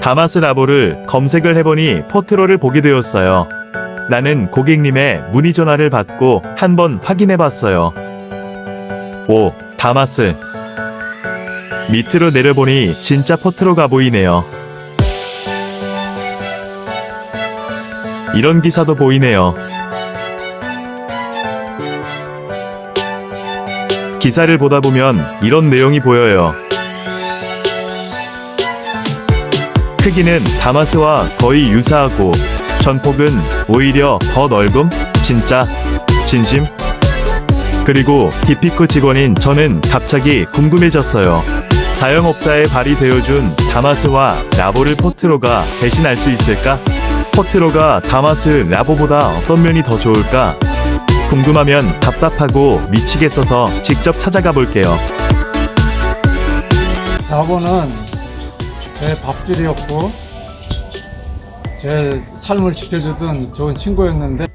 다마스 라보를 검색을 해보니 포트로를 보게 되었어요. 나는 고객님의 문의 전화를 받고 한번 확인해 봤어요. 오, 다마스. 밑으로 내려보니 진짜 포트로가 보이네요. 이런 기사도 보이네요. 기사를 보다 보면 이런 내용이 보여요. 크기는 다마스와 거의 유사하고 전폭은 오히려 더 넓음? 진짜? 진심? 그리고 디피코 직원인 저는 갑자기 궁금해졌어요. 자영업자의 발이 되어준 다마스와 라보를 포트로가 대신할 수 있을까? 포트로가 다마스 라보보다 어떤 면이 더 좋을까? 궁금하면 답답하고 미치겠어서 직접 찾아가 볼게요. 라보는 제 밥줄이었고 제 삶을 지켜주던 좋은 친구였는데